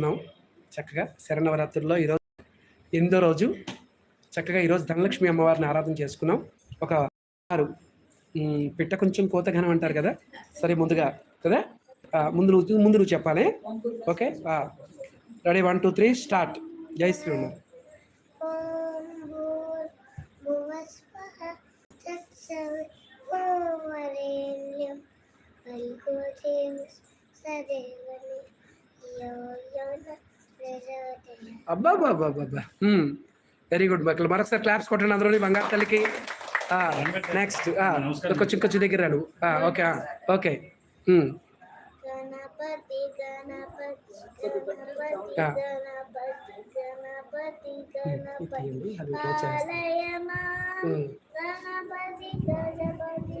ఉన్నాం చక్కగా శరణవరాత్రుల్లో ఈరోజు ఎనిమిదో రోజు చక్కగా ఈరోజు ధనలక్ష్మి అమ్మవారిని ఆరాధన చేసుకున్నాం ఒక ఆరు పిట్ట కొంచెం కోతఘనం అంటారు కదా సరే ముందుగా కదా ముందు నువ్వు ముందు నువ్వు చెప్పాలి okay ready one two three start జై శ్రీరామ్ సదేవని అబ్బా బాబా బాబా వెరీ గుడ్ మక్కలు మరొకసారి క్లాప్స్ కొట్టండి అందరూ బంగారు తల్లికి. నెక్స్ట్ కొంచెం కొంచెం దగ్గర నువ్వు ఓకే ఓకే. గణపతి గణపతి గణపతి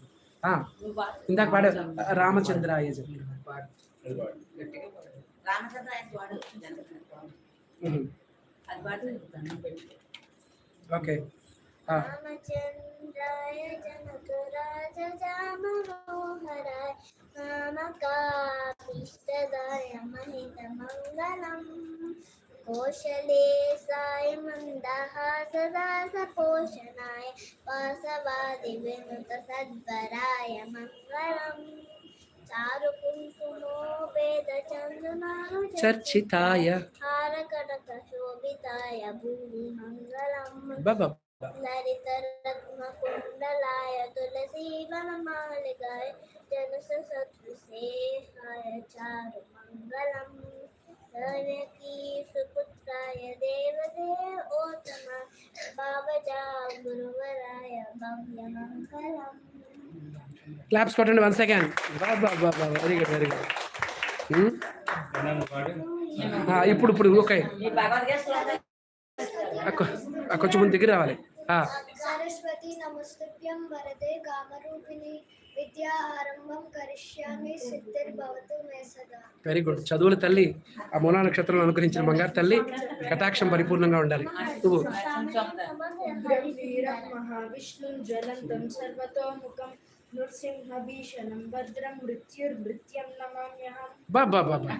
ఇందాక పాడే. రామచంద్రాయ చెప్పి. ఓకే. రామచంద్రాయ జనకరాజ జామనోహరాయ నామకాభిష్టదాయ మహిత మంగళం. कोशले साय मन्दः सदा सपोषणाय वासवादिविनुतसद्वराय मङ्गलम्। चारुकुङ्कुमो वेदचन्दनाचर्चिताय तुलसीवनमालिकाय जनसशत्रुसेहाय चारुमङ्गलम्। క్లాప్స్ కొట్టండి one second very good very good ఇప్పుడు ఇప్పుడు ఓకే కొంచెం ముందు దగ్గర రావాలి. సరస్వతి వరదే వెరీ గుడ్ చదువుల తల్లి ఆ మూలా నక్షత్రం అనుగ్రహించిన బంగారు తల్లి కటాక్షం పరిపూర్ణంగా ఉండాలి. నువ్వు. నృసింహభీషణం భద్రం మృత్యుర్భృత్యం నమామ్యహం బాబా బాబా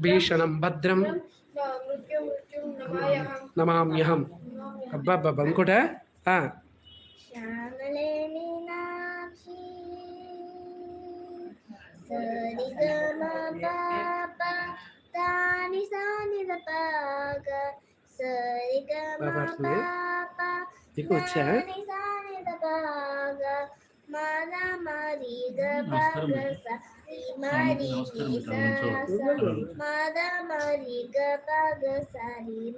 భీషణం భద్రం. నమామ్యహం. అబ్బాబ్బా ఇంకోట? నీకు వచ్చా? మాదామారి గపగస మారి మాదామారి గపగస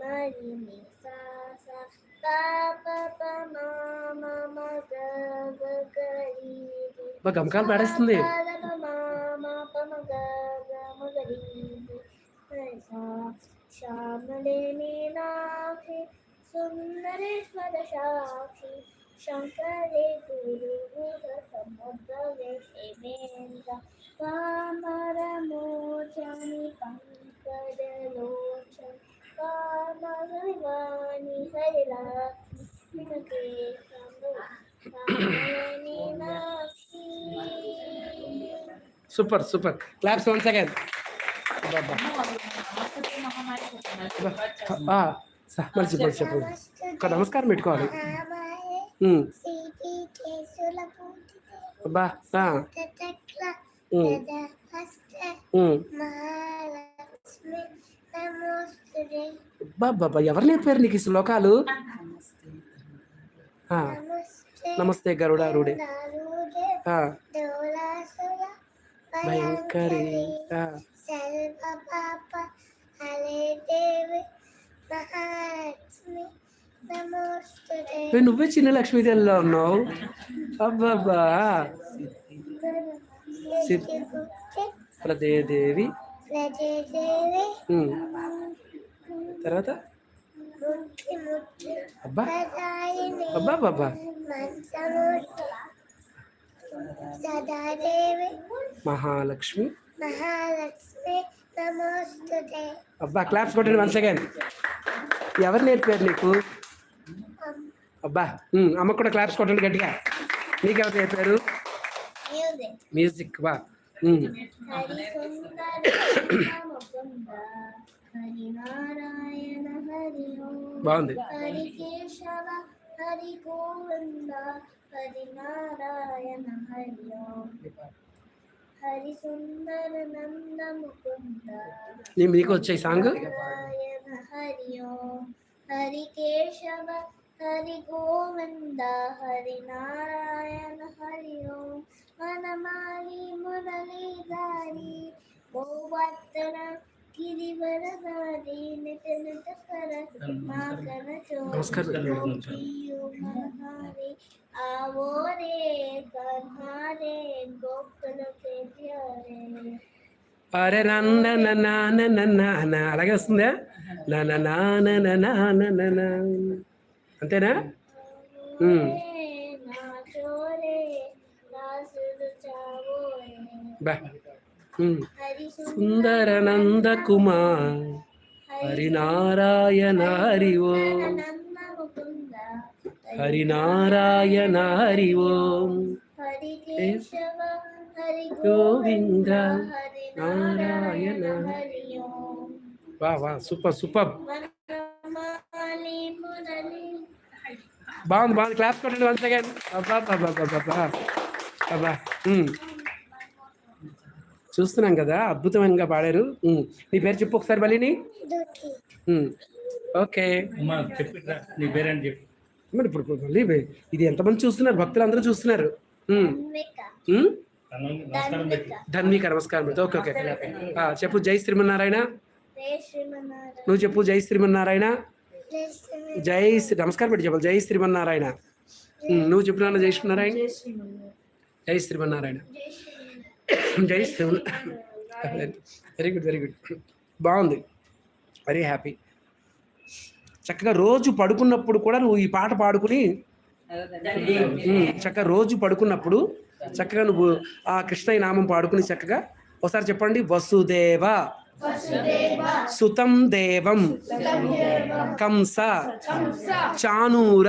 మారి నిసాస పాప గమకాలు పాడేస్తుంది. Super super claps one second మలిచి మలిచి చెప్పు ఒక నమస్కారం పెట్టుకోవాలి రామాయే ఉమ్, సీటీ కేసుల పూజితే అబ్బా బాబా ఎవరు నేర్పారు నీకు ఈ శ్లోకాలు? నమస్తే. గరుడారుడే భయంకరి. నువ్వే చిన్న లక్ష్మీదేవిలో ఉన్నావు? అబ్బాబ్బా. ప్రదేదేవి. తర్వాత? అబ్బా. అబ్బా బాబా. మహాలక్ష్మి. మహాలక్ష్మి నమోస్తుతే. అబ్బా క్లాప్స్ కొట్టండి వన్ సెకండ్ ఎవరు నేర్పారు నీకు? అబ్బా అమ్మ కూడా క్లాప్స్ కొట్టండి గట్టిగా. నీకెవరు నేర్పారు మ్యూజిక్. బా బాగుంది. హరి కేశవ హరి గోవింద హరి నారాయణ హరి ఓం హరి సుందర నంద ముకుంద నీ మీకు వచ్చాయి సాంగ్? హరి కేశవ ஹரி கோவிந்தா ஹரி நாராயண ஹரி ஓம் மனமாலி முரளிதாரி கோபாத்தன கிரிவரதாரி நிட்ட நிட்ட கர மாகன மனஹாரி ஆவோ ரே கன்ஹாரே கோபுல தேவியாரே అరే నాన్న నాన్న నాన్న అడగేస్తుందా నాన్న నాన్న నాన్న నాన్న అంతేనా? సుందర నంద కుమార్ హరినారాయణ హరి ఓం హరినారాయణ హరి ఓం గోవింద నారాయణ వా వా సూపర్ సూపర్. బాగుంది బాగుంది. క్లాస్ కొట్టండి వన్ సెకండ్ అబ్బా. చూస్తున్నాం కదా అద్భుతంగా పాడారు. నీ పేరు చెప్పు ఒకసారి ఉమ్. ఓకే. నీ పేరేంటి చెప్పు. మరి ఇప్పుడు మళ్ళీ ఇది ఎంతమంది చూస్తున్నారు? భక్తులు అందరూ చూస్తున్నారు ధన్విక. నమస్కారం. Okay okay. చెప్పు జై శ్రీమన్నారాయణ. నువ్వు చెప్పు జై శ్రీమన్నారాయణ. జై శ్రీ నమస్కారం పెట్టి చెప్పాలి. జై శ్రీమన్నారాయణ. నువ్వు చెప్పినా జై శ్రీమన్నారాయణ. జై శ్రీమన్నారాయణ. జై Sri very good very good బాగుంది. వెరీ హ్యాపీ చక్కగా రోజు పడుకున్నప్పుడు కూడా నువ్వు ఈ పాట పాడుకుని చక్కగా రోజు పడుకున్నప్పుడు చక్కగా నువ్వు ఆ కృష్ణయ్య నామం పాడుకుని చక్కగా ఒకసారి చెప్పండి. వసుదేవ. సుతం దేవం. కంస. చానూర.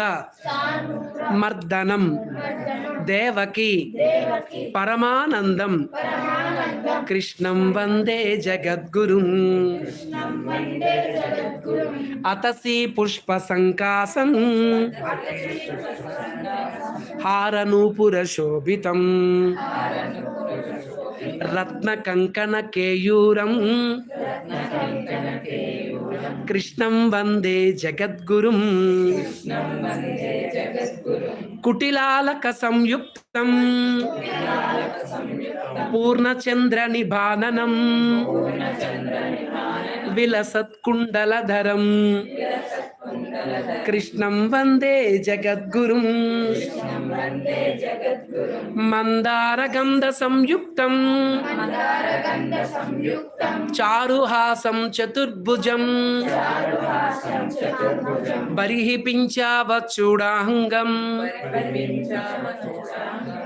మర్దనం. దేవకి. పరమానందం. కృష్ణం వందే జగద్గురు. అతసి పుష్ప సంకాసం హారనూపుర శోభితం రత్న కంకణ కేయూరం కృష్ణం వందే జగద్గురుం. కుటిలాలక సంయుక్తం పూర్ణచంద్ర నిబాననం విలసత్కుండలధరం. కృష్ణం వందే జగద్గురుం. మందారగంధ సంయుక్తం చారుహాసం చతుర్భుజం. బరిహి పించావచ్చుడాంగం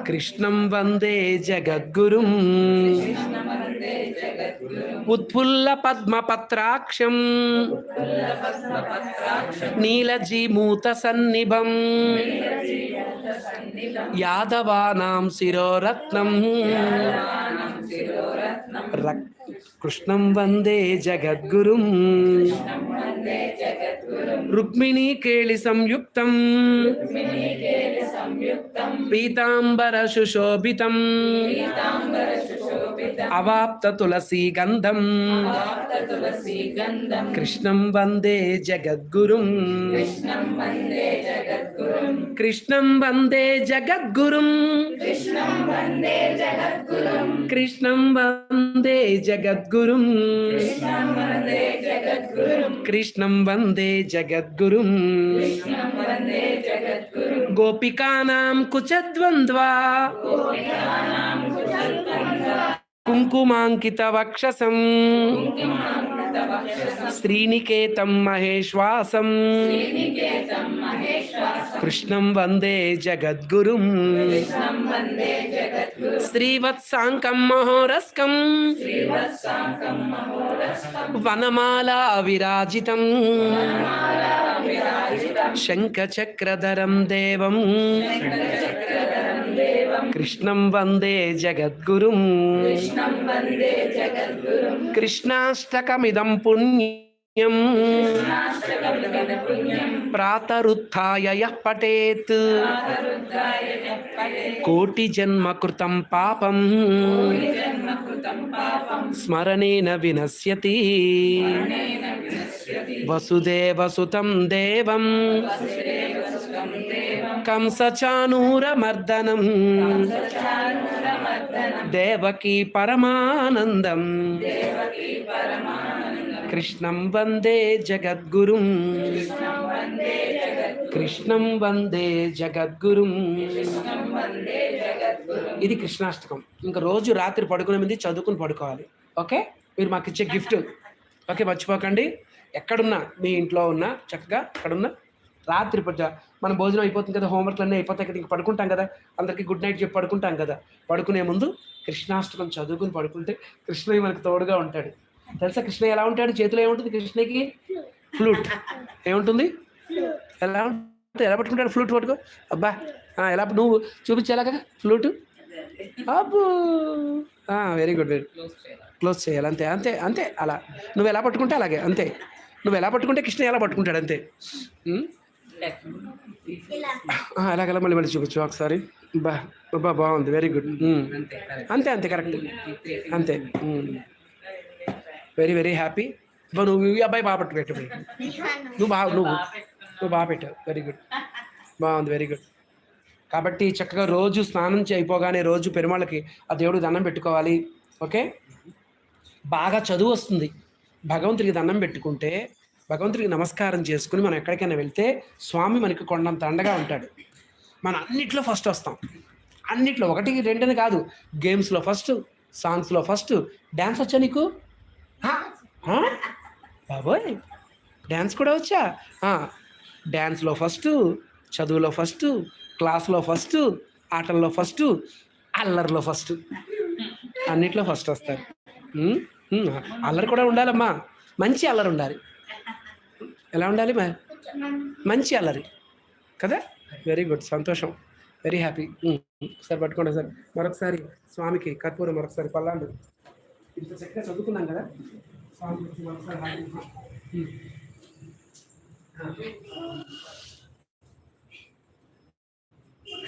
కృష్ణం వందే జగద్గురుం. ఉత్ఫుల్ల పద్మపత్రాక్షం. నీలజీమూత సన్నిభం యాదవానాం శిరోరత్నం. కృష్ణం వందే జగద్గురుం. రుక్మిణీ కేళి సంయుక్తం. పీతాంబర సుశోభితం. అవాప్త తులసి గంధం. కృష్ణం వందే జగద్గురుం. కృష్ణం వందే జగద్గురుం. కృష్ణం వందే జగద్గురుం. కృష్ణం వందే జగద్గురుం. గోపికానాం కుచద్వంద్వా. కుంకుమాంకితవక్షసం శ్రీనికేతం మహేశ్వాసం కృష్ణం వందే జగద్గురుం శ్రీవత్సాంకం మహోరస్కం వనమాలా విరాజితం శంఖచక్రధరం దేవం కృష్ణం వందే జగద్గురుం. కృష్ణాష్టకమిదం పుణ్యం. ప్రాతరుత్య పఠేత్. కోటి జన్మ కృతం పాపం. స్మరణేన వినశ్యతి. వినశ్యతి. వసుదేవసుతం దేవం. కంసచానూరమర్దనం. దేవకీ పరమానందం. కృష్ణం వందే జగద్గురుం. కృష్ణం వందే జగద్గురుం. ఇది కృష్ణాష్టకం. ఇంకా రోజు రాత్రి పడుకునే ముందు చదువుకుని పడుకోవాలి. ఓకే? మీరు మాకు ఇచ్చే గిఫ్ట్. ఓకే మర్చిపోకండి. ఎక్కడున్నా మీ ఇంట్లో ఉన్నా చక్కగా ఎక్కడున్నా రాత్రి పూట మన భోజనం అయిపోతుంది కదా హోంవర్క్లు అన్నీ అయిపోతాయి కదా ఇంక పడుకుంటాం కదా. అందరికీ గుడ్ నైట్ చెప్పి పడుకుంటాం కదా. పడుకునే ముందు కృష్ణాష్టకం చదువుకుని పడుకుంటే కృష్ణయ్య మనకు తోడుగా ఉంటాడు. తెలుసా కృష్ణయ్య ఎలా ఉంటాడు? చేతిలో ఏముంటుంది కృష్ణయ్యకి? ఫ్లూట్. ఏముంటుంది? ఎలా ఉంటుంది ఎలా పట్టుకుంటాడు? ఫ్లూట్ పట్టుకో. అబ్బా ఎలా నువ్వు చూపించేలాగా ఫ్లూట్? అబ్బో. వెరీ గుడ్ వెరీ క్లోజ్ చేయాలి అంతే అంతే అంతే అలా. నువ్వు ఎలా పట్టుకుంటే అలాగే అంతే. నువ్వు ఎలా పట్టుకుంటే కృష్ణ ఎలా పట్టుకుంటాడు అంతే. అలాగలా మళ్ళీ మళ్ళీ చూపించు ఒకసారి. బా బా బాగుంది వెరీ గుడ్ అంతే అంతే కరెక్ట్ అంతే వెరీ వెరీ హ్యాపీ బా నువ్వు ఈ అబ్బాయి బాగా పట్టు పెట్టు నువ్వు బాగా నువ్వు నువ్వు బాగా పెట్టావు. వెరీ గుడ్ బాగుంది వెరీ గుడ్ కాబట్టి చక్కగా రోజు స్నానం అయిపోగానే రోజు పెరుమాళ్ళకి ఆ దేవుడికి దండం పెట్టుకోవాలి. ఓకే? బాగా చదువు వస్తుంది. భగవంతుడికి దండం పెట్టుకుంటే భగవంతుడికి నమస్కారం చేసుకుని మనం ఎక్కడికైనా వెళ్తే స్వామి మనకి కొండంత అండగా ఉంటాడు. మనం అన్నిట్లో ఫస్ట్ వస్తాం. అన్నిట్లో ఒకటి రెండని కాదు. గేమ్స్లో ఫస్ట్ సాంగ్స్లో ఫస్ట్ డ్యాన్స్ వచ్చా నీకు? బాబోయ్! డ్యాన్స్ కూడా వచ్చా? డ్యాన్స్లో ఫస్ట్ చదువులో ఫస్ట్ క్లాస్లో ఫస్ట్ ఆటల్లో ఫస్ట్ అల్లరిలో ఫస్ట్. అన్నిట్లో ఫస్ట్ వస్తారు. అల్లరి కూడా ఉండాలమ్మా. మంచి అల్లరి ఉండాలి. ఎలా ఉండాలి మరి? మంచి అల్లరి. కదా? Very good. సంతోషం. Very happy. సార్ పట్టుకోండి సార్. మరొకసారి స్వామికి కర్పూరం మరొకసారి పల్లాండు ఇంత చక్కగా చదువుకున్నాం కదా? స్వామి. మరొకసారి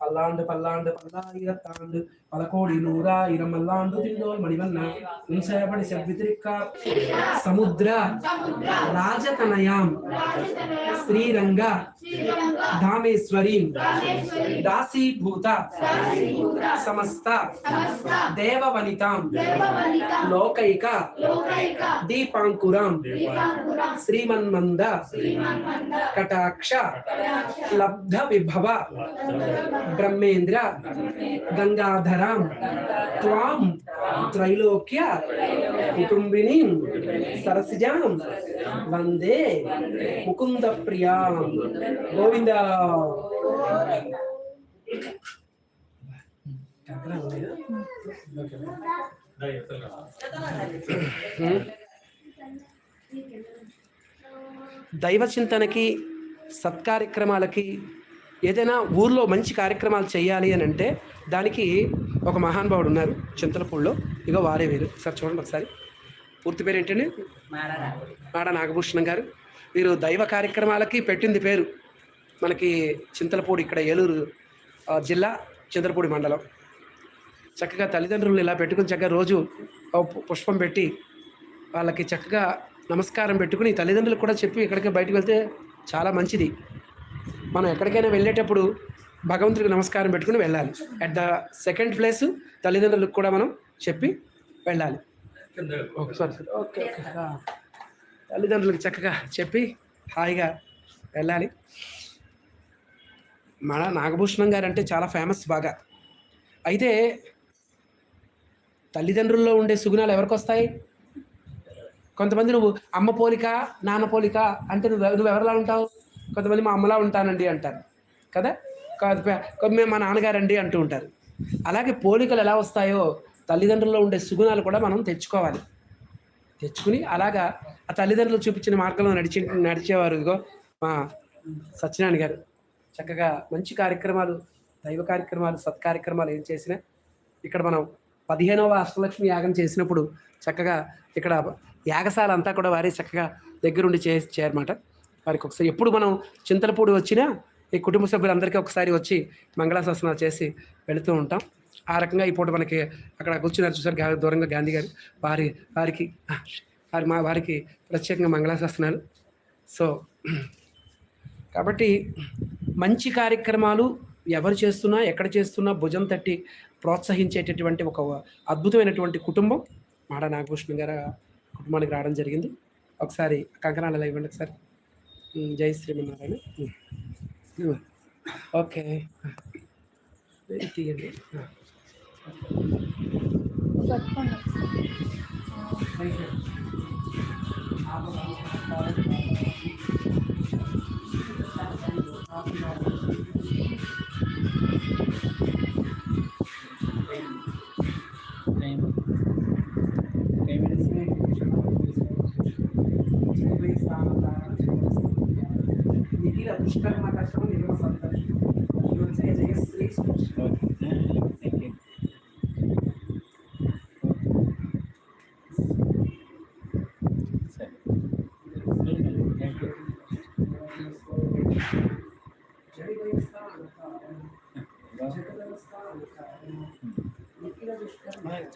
பல்லாண்டு பல்லாண்டு பல்லாயிரத்தாண்டு பல கோடி நூறாயிரம் பல்லாண்டு திண்டோல் மணிவண்ணா உன் சேபடி செவ்விதிரிக்கா சமுத்ர ராஜதனயாம் ஸ்ரீரங்க தாமேஸ்வரி దాసీభూత సమస్త దేవవనితాం లోకైక దీపాంకురాం శ్రీమన్మంద కటాక్ష లబ్ధ విభవ బ్రహ్మేంద్ర గంగాధరాం త్వాం త్రైలోక్య కుటుంబిని సరసిజాం వందే ముకుంద ప్రియాం గోవింద. దైవ చింతనకి సత్కార్యక్రమాలకి ఏదైనా ఊర్లో మంచి కార్యక్రమాలు చేయాలి అని అంటే దానికి ఒక మహానుభావుడు ఉన్నారు చింతలపూడిలో. ఇక వారే వీరు. సార్ చూడండి ఒకసారి. పూర్తి పేరు ఏంటండి? మాడరా మాడ నాగభూషణం గారు. వీరు దైవ కార్యక్రమాలకి పెట్టింది పేరు మనకి చింతలపూడి ఇక్కడ ఏలూరు జిల్లా చింతలపూడి మండలం. చక్కగా తల్లిదండ్రులు ఇలా పెట్టుకుని చక్కగా రోజు పుష్పం పెట్టి వాళ్ళకి చక్కగా నమస్కారం పెట్టుకుని తల్లిదండ్రులకు కూడా చెప్పి ఇక్కడికి బయటకు వెళ్తే చాలా మంచిది. మనం ఎక్కడికైనా వెళ్ళేటప్పుడు భగవంతుడికి నమస్కారం పెట్టుకుని వెళ్ళాలి. అట్ ద సెకండ్ ప్లేస్ తల్లిదండ్రులకు కూడా మనం చెప్పి వెళ్ళాలి. ఓకే సార్ ఓకే ఓకే తల్లిదండ్రులకు చక్కగా చెప్పి హాయిగా వెళ్ళాలి. మన నాగభూషణం గారు అంటే చాలా ఫేమస్ బాగా. అయితే తల్లిదండ్రుల్లో ఉండే సుగుణాలు ఎవరికి వస్తాయి? కొంతమంది నువ్వు అమ్మ పోలిక నాన్న పోలిక అంటే నువ్వు నువ్వు ఎవరిలా ఉంటావు? కొంతమంది మా అమ్మలా ఉంటానండి అంటారు. కదా? కాదు మేము మా నాన్నగారండి అంటూ ఉంటారు. అలాగే పోలికలు ఎలా వస్తాయో తల్లిదండ్రుల్లో ఉండే సుగుణాలు కూడా మనం తెచ్చుకోవాలి. తెచ్చుకుని అలాగా ఆ తల్లిదండ్రులు చూపించిన మార్గంలో నడిచి నడిచేవారు ఇదిగో మా సత్యనారాయణ గారు. చక్కగా మంచి కార్యక్రమాలు దైవ కార్యక్రమాలు సత్కార్యక్రమాలు ఏం చేసినా ఇక్కడ మనం పదిహేనవ అష్టలక్ష్మి యాగం చేసినప్పుడు చక్కగా ఇక్కడ యాగశాల అంతా కూడా వారి చక్కగా దగ్గరుండి చే చేయరమాట వారికి ఒకసారి ఎప్పుడు మనం చింతలపూడి వచ్చినా ఈ కుటుంబ సభ్యులందరికీ ఒకసారి వచ్చి మంగళాశాసనాలు చేసి వెళుతూ ఉంటాం. ఆ రకంగా ఈ పూట మనకి అక్కడ కూర్చున్నారు చూసారు దూరంగా గాంధీ గారు. వారి వారికి వారి మా వారికి ప్రత్యేకంగా మంగళాశాసనాలు. సో కాబట్టి మంచి కార్యక్రమాలు ఎవరు చేస్తున్నా ఎక్కడ చేస్తున్నా భుజం తట్టి ప్రోత్సహించేటటువంటి ఒక అద్భుతమైనటువంటి కుటుంబం. మాడ నాగభూషణ్ గారు కుటుంబానికి రావడం జరిగింది. ఒకసారి కంకణాలు ఇలా ఇవ్వండి ఒకసారి. ఉమ్, జై శ్రీమన్నారాయణ ఉమ్. ఉమ్. ఓకే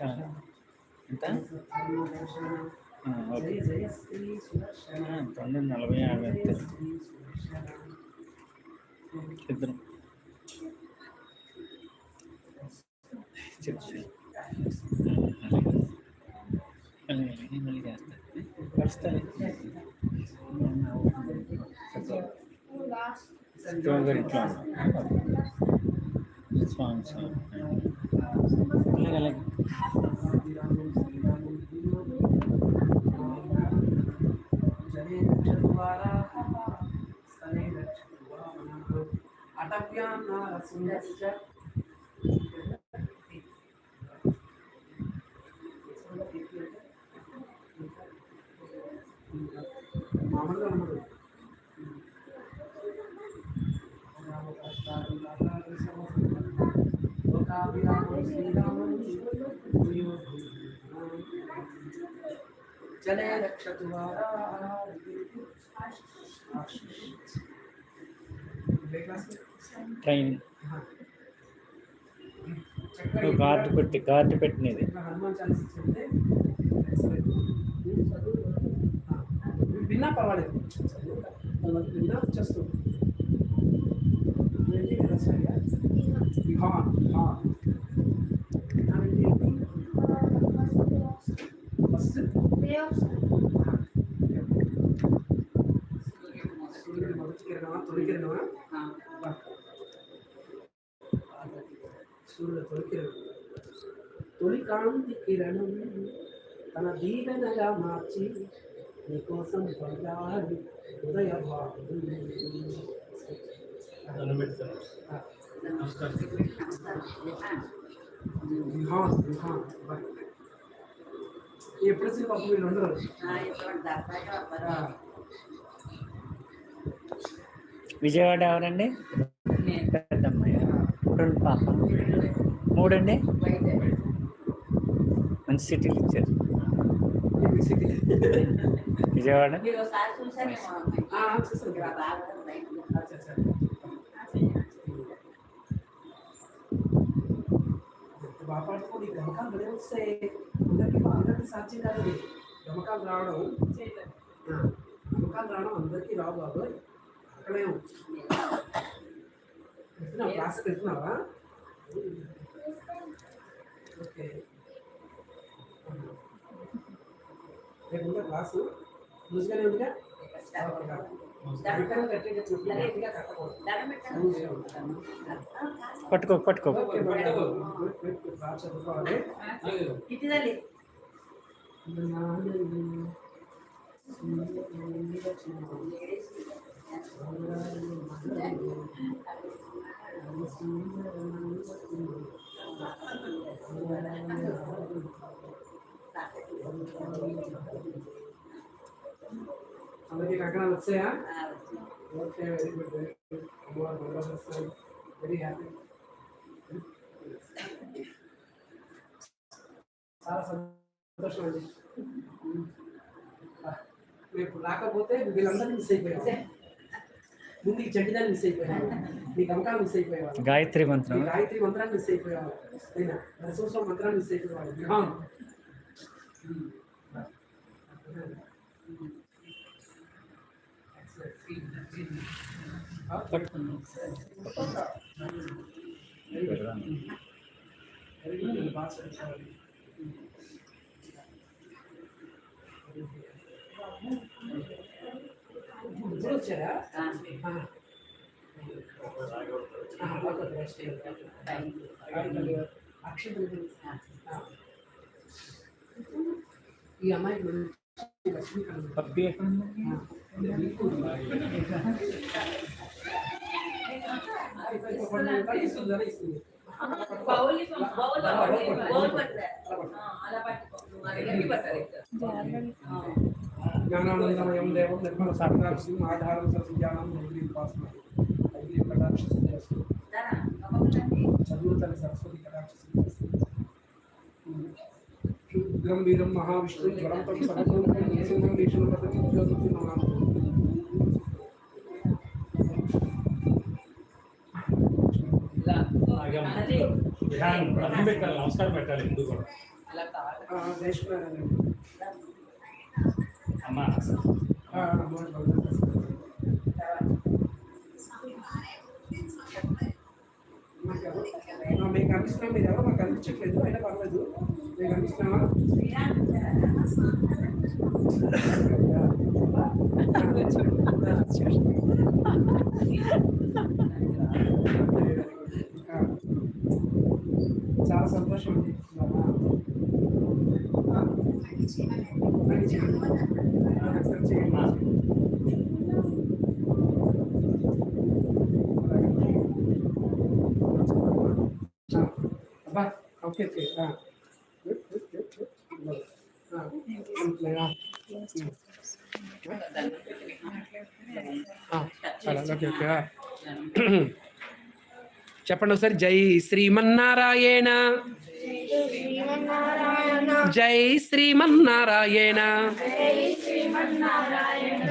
ఎంత జయ జయ శ్రీ సుదర్శన తొందర నలభై యాభై అంతే శ్రీ సుదర్శన ఇద్దరు చెప్పు మళ్ళీ మళ్ళీ మళ్ళీ చేస్తాను వస్తాను స్ట్రాబెరీ స్వామి స్వామి అలాగే అలాగే మామూలుగా చలే రక్షతు ట్రైనింగ్ గార్డు పెట్టి గార్డు పెట్టినది హనుమాన్ చాలీస చెప్తే సరే. చదువు. ఆ, విన్నా పర్వాలేదు చదువు. వాళ్ళకి విన్నా వచ్చేస్తుంది ఏంటి కదా సరిగా విహాన్ విహాన్ విహాన్ అంటే ఏంటి? ఫస్ట్ కిరణమా తొలి కిరణమా బా. సూర్యుడు తొలి కిరణం తొలి కాంతి కిరణం తన దీవెనగా మార్చి నీకోసం పంపాడు హృదయ భావం విహాన్ విహాన్ బా. ఎప్పుడు వచ్చి పాపం వీళ్ళు ఉండరు ఆ, విజయవాడ ఎవరండి రెండు పాప మూడండి మంచి సిటీలు ఇచ్చారు విజయవాడ పాడుకోండి గమకాలు భలే వస్తాయి అందరికీ అందరికీ సాధ్యం కాదు. గమకాలు రావడం ఆ, గమకాలు రావడం అందరికీ రావు బాబు క్లాస్ పెడుతున్నావా ఓకే. రేపు ఉందా క్లాసు లూజ్గానే ఉందిగా. పట్టుకో పట్టుకో. చదువుకోవాలి. అందరికీ కంకణాలు వచ్చాయా ఆ, వచ్చింది. Okay very good very good అమ్మవారు బంగారు వస్తాయి వెరీ హ్యాపీ చాలా సంతోషం అండి రేపు రాకపోతే వీళ్ళందరినీ మిస్ అయిపోయాం ముందుకి చెడ్డిదాన్ని మిస్ అయిపోయాను నీ గమకాలు మిస్ అయిపోయేవాళ్ళు గాయత్రి నీ మంత్రం గాయత్రి మంత్రాన్ని మిస్ అయిపోయేవాళ్ళు అయినా నరసింహ మంత్రాన్ని మిస్ అయిపోయేవాళ్ళు విహాం వెరీ వచ్చారా. ఆ. ఈ అమ్మాయికి మంచి లక్ష్మీ ఇస్తుందా బౌల్ బౌల్ అలా పట్టుకో. జ్ఞానానందమయం దేవం నిర్మల సాక్షి ఆధారం సజ్ఞానం నిర్వీం ఉపాసన ఐదు కటాక్ష గమనించండి. చదువు తల్లి సరస్వతి కటాక్ష సిద్ధిస్తు రుద్రం వీరం మహావిష్ణు జ్వరం తం సమగ్రం నృసింహం వీక్షణ పద్ధతి ఉద్యోగం నమామి. నమస్కారం పెట్టాలి ముందు కూడా మాకు కనిపిస్తున్నాం మీరు ఎవరు? మాకు కనిపించట్లేదు అయినా పర్లేదు. మీకు కనిపిస్తున్నామా ఆ. చాలా సంతోషం అండి ఆ. నాకు చేయండి. నాకు ఒకసారి చేయండి. ఆ. అబ్బా ఓకే ఓకే ఆ. Good, good, good, good. ఆ. అంతేనా? ఆ. చాలా ఓకే ఓకే ఆ. చెప్పండి ఒకసారి జై శ్రీమన్నారాయణ జై శ్రీమన్నారాయణ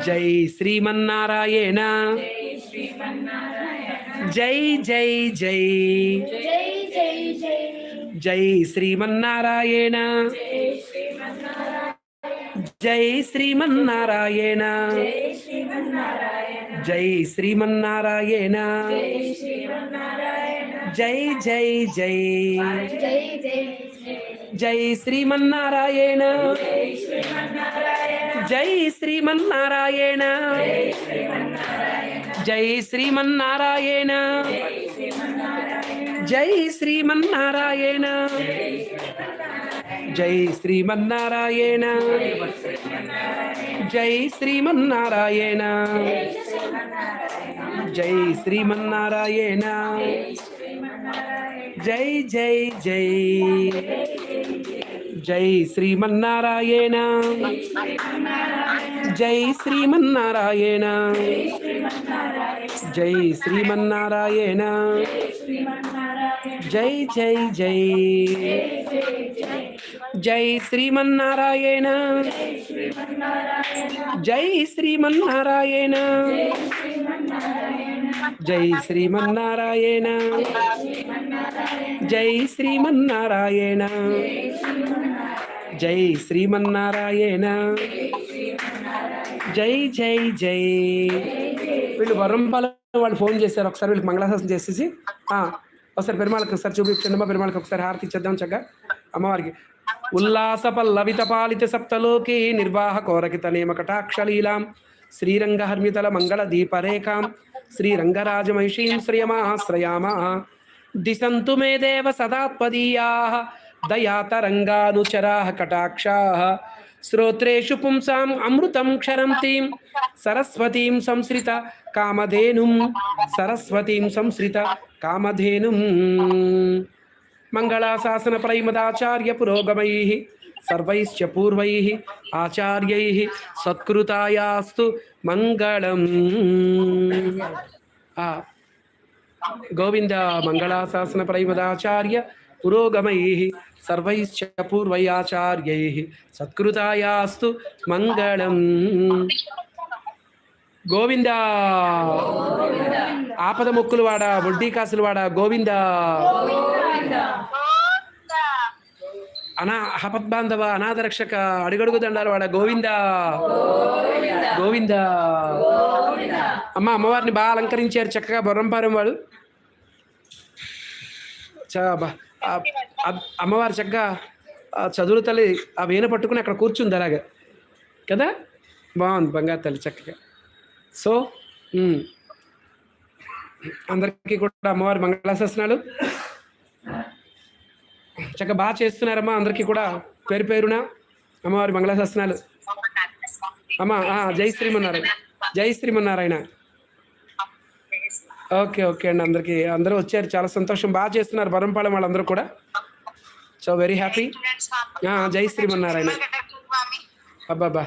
జై శ్రీమన్నారాయణ జై జై జై జై జై జై జై శ్రీమన్నారాయణ జై శ్రీమన్నారాయణ జై శ్రీమన్నారాయణ జై జై జై జై జై జై శ్రీమన్నారాయణ జై శ్రీమన్నారాయణ జై శ్రీమన్నారాయణ జై శ్రీమన్నారాయణ జై శ్రీమన్నారాయణ జై శ్రీమన్నారాయణ జై శ్రీమన్నారాయణ జై జై జై జై శ్రీమన్నారాయణ జై శ్రీమన్నారాయణ జై శ్రీమన్నారాయణ జై జై జై జై శ్రీమన్నారాయణ జై శ్రీమన్నారాయణ జై శ్రీమన్నారాయణ. జై శ్రీమన్నారాయణ. జై జై జై. వీళ్ళు వరంపాల వాళ్ళు ఫోన్ చేశారు. ఒకసారి వీళ్ళకి మంగళాశాసనం చేసేసి. ఒకసారి పెరుమాళకి ఒకసారి చూపించండి అమ్మా పెరుమాళకి ఒకసారి హారతి ఇచ్చేద్దాం చక్కగా. అమ్మవారికి. ఉల్లాస పల్లవిత పాలిత సప్తలోకి నిర్వాహ కోరకిత నేమ కటాక్షలీలాం. శ్రీరంగ హర్మితల మంగళ దీపరేఖాం. శ్రీరంగరాజమహిషీం శ్రియమాశ్రయామ. దిశంతు మే దేవ సదాత్పదీయా దయాతరంగానుచరా కటాక్షా శ్రోత్రేషు పుంసాం అమృతం క్షరంతీం సరస్వతీం సంశ్రిత కామధేనుం సరస్వతీం సంశ్రిత కామధేనుం మంగళాశాసన ప్రైమదాచార్య పురోగమై సర్వైశ్చ పూర్వై ఆచార్యై సత్కృతాయాస్తు మంగళం ఆ, గోవింద మంగళాశాసన ప్రైమదాచార్య పురోగమై సర్వైశ్చ పూర్వయాచార్యై సత్కృతాయాస్తు మంగళం. గోవింద! ఆపద మొక్కులు వాడ వడ్డీ కాసులు వాడ గోవింద. అనా హపద్బాంధవ అనాథ రక్షక అడుగడుగు దండాలు వాడ గోవింద. గోవింద. అమ్మ అమ్మవారిని బాగా అలంకరించారు చక్కగా బొర్రంపారం వాడు. అమ్మవారు చక్కగా చదువు చదువుల తల్లి ఆ వేణ పట్టుకుని అక్కడ కూర్చుంది అలాగా. కదా? బాగుంది బంగారు తల్లి చక్కగా. సో అందరికీ కూడా అమ్మవారి మంగళాశాసనాలు. చక్కగా బాగా చేస్తున్నారమ్మా. అందరికీ కూడా పేరు పేరున అమ్మవారి మంగళాశాసనాలు. అమ్మా జై శ్రీమన్నారాయణ. జై శ్రీమన్నారాయణ. ఓకే ఓకే అండి అందరికీ. అందరూ వచ్చారు. చాలా సంతోషం. బాగా చేస్తున్నారు బరంపాలెం వాళ్ళందరూ కూడా. So very happy. జై శ్రీమన్నారాయణ. అబ్బాబ్బా.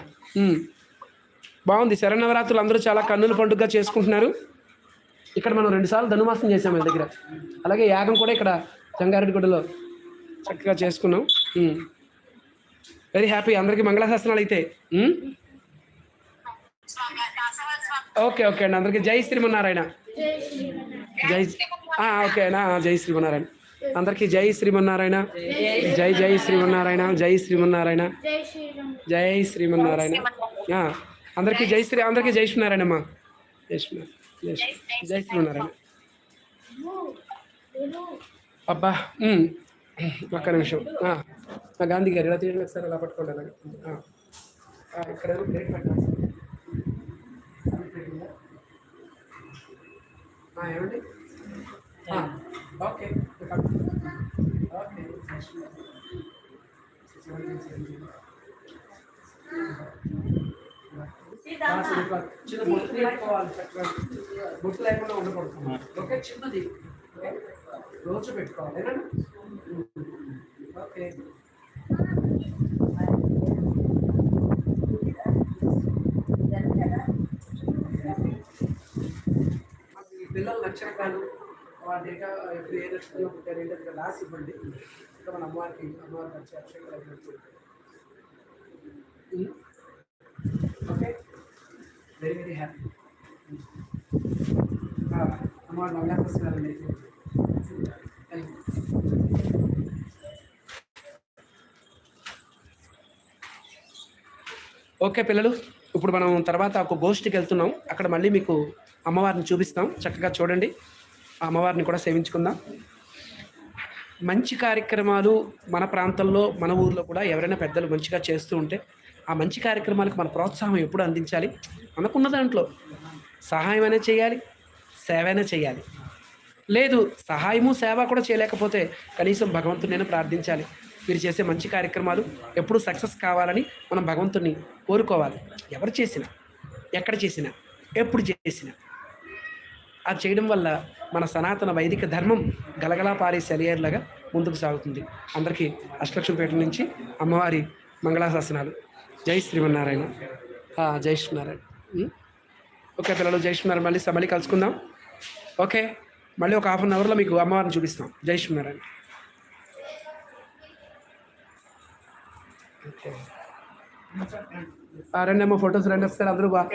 బాగుంది. శరణవరాత్రులు అందరూ చాలా కన్నుల పండుగగా చేసుకుంటున్నారు. ఇక్కడ మనం రెండుసార్లు ధనుమాసం చేసాం మన దగ్గర. అలాగే యాగం కూడా ఇక్కడ జంగారెడ్డిగూడలో చక్కగా చేసుకున్నాం. వెరీ హ్యాపీ అందరికీ మంగళశాస్త్రాలు అయితే. ఓకే ఓకే అండి. అందరికీ జై శ్రీమన్నారాయణ. జై ఓకేనా ఓకే జై శ్రీమన్నారాయణ. అందరికీ జై శ్రీమన్నారాయణ. జై జై శ్రీమన్నారాయణ. జై శ్రీమన్నారాయణ. జై శ్రీమన్నారాయణ. అందరికీ జై శ్రీ అందరికీ జై శ్రీనారాయణ అమ్మా జై శ్రీనారాయణ జై శ్రీ జై శ్రీమన్నారాయణ. అబ్బా ఒక్క నిమిషం. గాంధీ గారు ఇలా తీయండి ఒకసారి అలా పట్టుకోండి అలాగే. ఆ. ఆ, ఇక్కడ ప్లేట్ పెట్టాలి. ఏమండి? ఆ, ఓకే. చిన్న బొట్టు పెట్టుకోవాలి చక్కగా. బొట్టు లేకుండా ఉండకూడదు. ఓకే చిన్నది. ఓకే? రోజు పెట్టుకోవాలి? ఓకే పిల్లలు పిల్లల నక్షత్రాలు వాళ్ళ డేటా ఏ నక్షత్రంలో పుట్టారు ఏంటంటే ఇక్కడ రాసి ఇవ్వండి. ఇక్కడ మన అమ్మవారికి అమ్మవారికి వచ్చే అక్షరాలు ఓకే? వెరీ వెరీ హ్యాపీ అమ్మవారు యూ ఓకే పిల్లలు ఇప్పుడు మనం తర్వాత ఒక గోష్ఠికి వెళ్తున్నాం. అక్కడ మళ్ళీ మీకు అమ్మవారిని చూపిస్తాం. చక్కగా చూడండి. ఆ అమ్మవారిని కూడా సేవించుకుందాం. మంచి కార్యక్రమాలు మన ప్రాంతంలో మన ఊర్లో కూడా ఎవరైనా పెద్దలు మంచిగా చేస్తూ ఉంటే ఆ మంచి కార్యక్రమాలకు మన ప్రోత్సాహం ఎప్పుడు అందించాలి? మనకున్న దాంట్లో సహాయం అయినా చేయాలి సేవ అయినా చేయాలి. లేదు సహాయము సేవ కూడా చేయలేకపోతే కనీసం భగవంతుడినైనా ప్రార్థించాలి. మీరు చేసే మంచి కార్యక్రమాలు ఎప్పుడు సక్సెస్ కావాలని మనం భగవంతుని కోరుకోవాలి. ఎవరు చేసినా ఎక్కడ చేసినా ఎప్పుడు చేసినా. అది చేయడం వల్ల మన సనాతన వైదిక ధర్మం గలగలా పారే సెలయర్లాగా ముందుకు సాగుతుంది. అందరికీ అష్టలక్ష్మిపేట నుంచి అమ్మవారి మంగళాశాసనాలు. జై శ్రీమన్నారాయణ. జై శ్రీనారాయణ ఓకే పిల్లలు జై శ్రీనారాయణ మళ్ళీ మళ్ళీ కలుసుకుందాం. ఓకే. మళ్ళీ ఒక హాఫ్ అన్ అవర్లో మీకు అమ్మవారిని చూపిస్తాం. జై శ్రీనారాయణ ఓకే ఆ, రండి అమ్మ ఫొటోస్ రండి ఒకసారి అందరూ బాగా